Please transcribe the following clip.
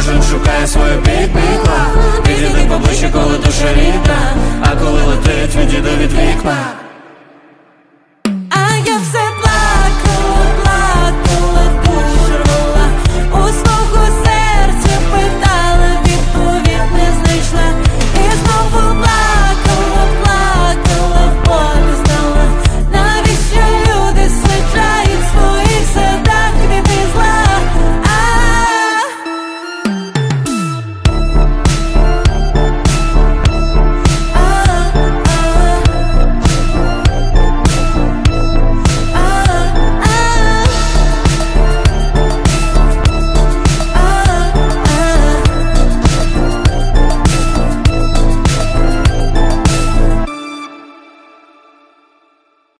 кожен шукає своє бік-бікла